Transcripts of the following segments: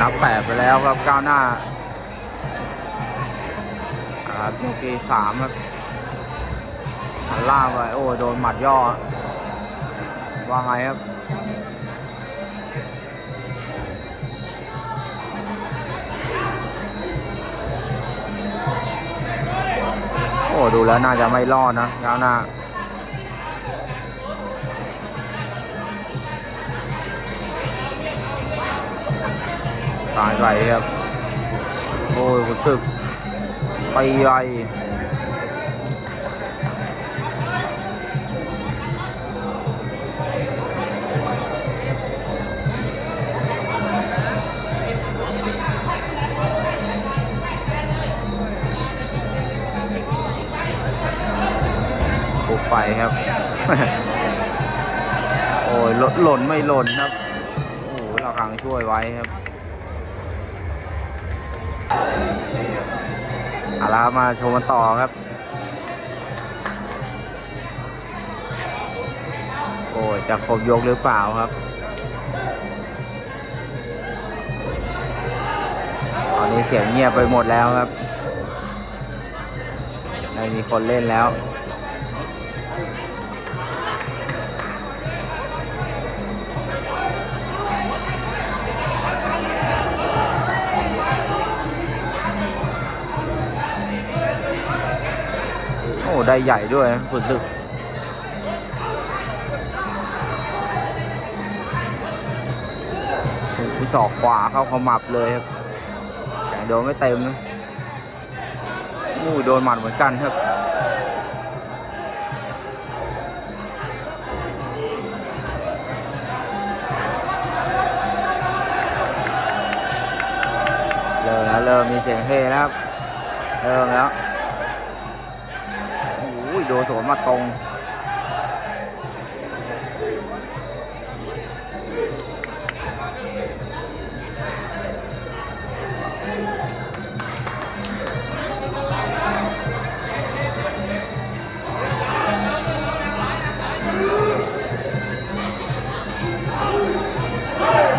นับแปดไปแล้วครับก้าวหน้าอ่าครับยกที่สามครับหันล่างไปโอ้โดนหมัดย่อ ว่าไงครับโอ้ดูแล้วน่าจะไม่รอดนะก้าวหน้าายไปครับ โอ้ยรู้สึกไปไวปุกไปครับ โอ้ยหล่นไม่หล่นครับ โอ้โหเราขังช่วยไว้ครับ เอาละมาชมกันต่อครับ โอ้ยจะครบยกหรือเปล่าครับ ตอนนี้เสียงเงียบไปหมดแล้วครับ ไม่มีคนเล่นแล้ว อ้ได้ใหญ่ด้วยนะสุดลึกมีศอกขวาเข้าขมับเลยครับแต่โดนไม่เต็มนะอู้โดนหมัดเหมือนกันครับเริ่มแล้วเริ่มมีเสียงเฮนะครับเริ่มแล้ว โอ้ยโดสวนมาตรง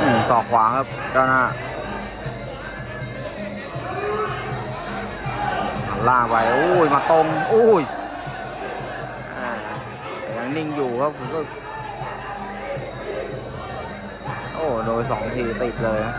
อืมศอกขวาครับเจ้านหน้าหันล่างไปโอ้ย มาตรง โอ้ย นิ่งอยู่ครับผมก็โอ้โดนสองทีติดเลยนะ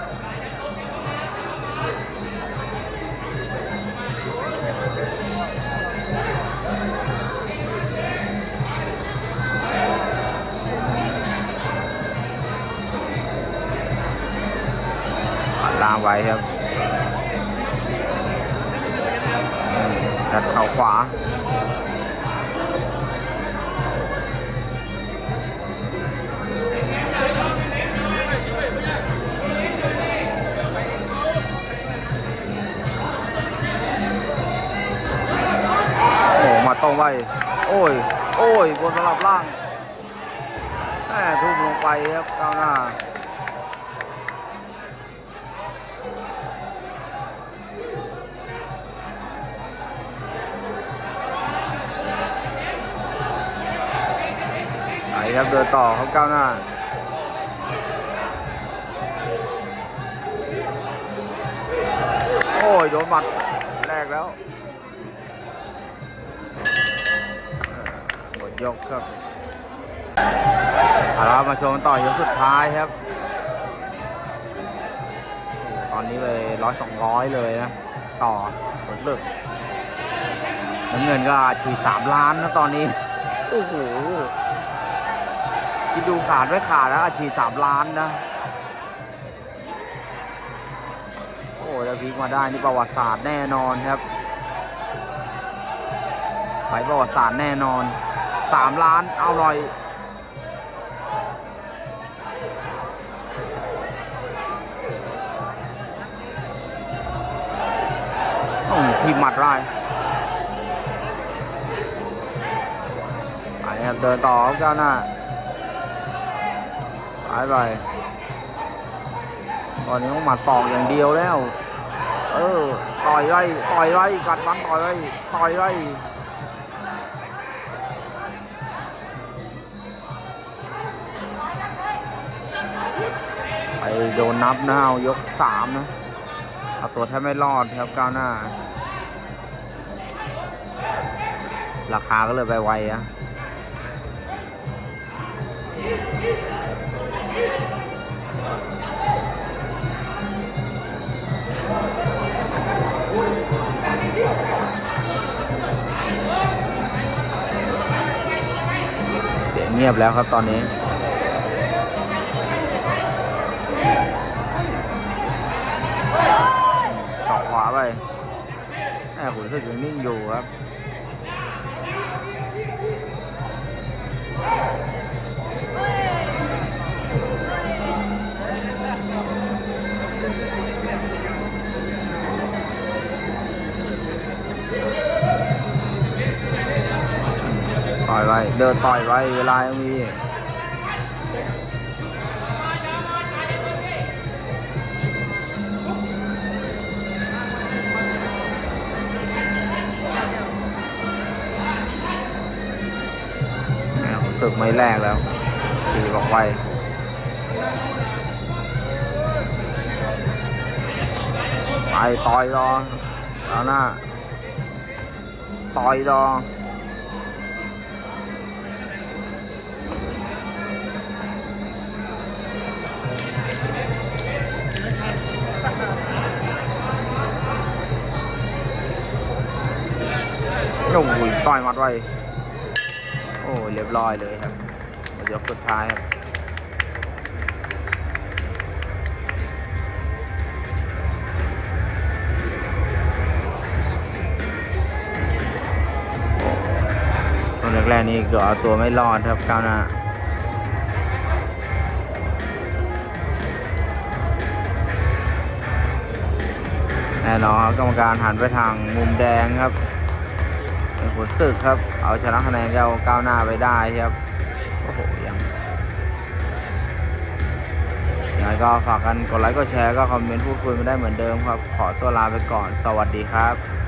หันล่างไว้ครับอืมยัดเข่าขวา โอ้ย โอ้ยบนสลับล่างแหมทุ่มลงไปครับก้าวหน้าไหนครับเดินต่อเขาก้าวหน้าโอ้ยโดนหมัดแรกแล้ว ยกครับเอาละครับมาชมต่อยกสุดท้ายครับ ตอนนี้เลยร้อยสองร้อยเลยนะ ต่อผลลึกน้ำเงินก็ฉีดสามล้านนะตอนนี้ โอ้โหคิดดูขาดไว้ขาดแล้วอาชีพสามล้านนะ โอ้แล้วพลิกมาได้นี่ประวัติศาสตร์แน่นอนครับ ไปประวัติศาสตร์แน่นอน สามล้านเอาหน่อย โอ้ทีมหมัดไายไปครับเดินต่อครับก้าหน้าไปไปตอนนี้ต้องหมัดตอกอย่างเดียวแล้ว เออ ต่อยไว้ต่อยไว้กัดฟันต่อยไว้ต่อยไว้ โดโดนนับนะเอายกสามนะ เอาตัวแทบไม่รอดครับก้าวหน้า ราคาก็เลยไปไวอะเสียงเงียบแล้วครับตอนนี้ ขวาไปแอบขุนศึกยังนิ่งอยู่ครับต่อยไว้ เดินต่อยไว้ เวลายังมี กไม่แรกแล้วทีบอกไวไปต่อยรอแล้วหน้าต่อยรอโอ้โหต่อยมัดไว้ รียบร้อยเลยครับยกสุดท้ายครับตอนแรกๆนี่กือบเอาตัวไม่รอดครับก้าวหน้าแน่นอนกรรมการหันไปทางมุมแดงครับ ขุนศึกครับ เอาชนะคะแนนเจ้าก้าวหน้าไปได้ครับ โอ้โห ยังยังไงก็ฝากกันกดไลค์กดแชร์ก็คอมเมนต์พูดคุยมาได้เหมือนเดิมครับ ขอตัวลาไปก่อน สวัสดีครับ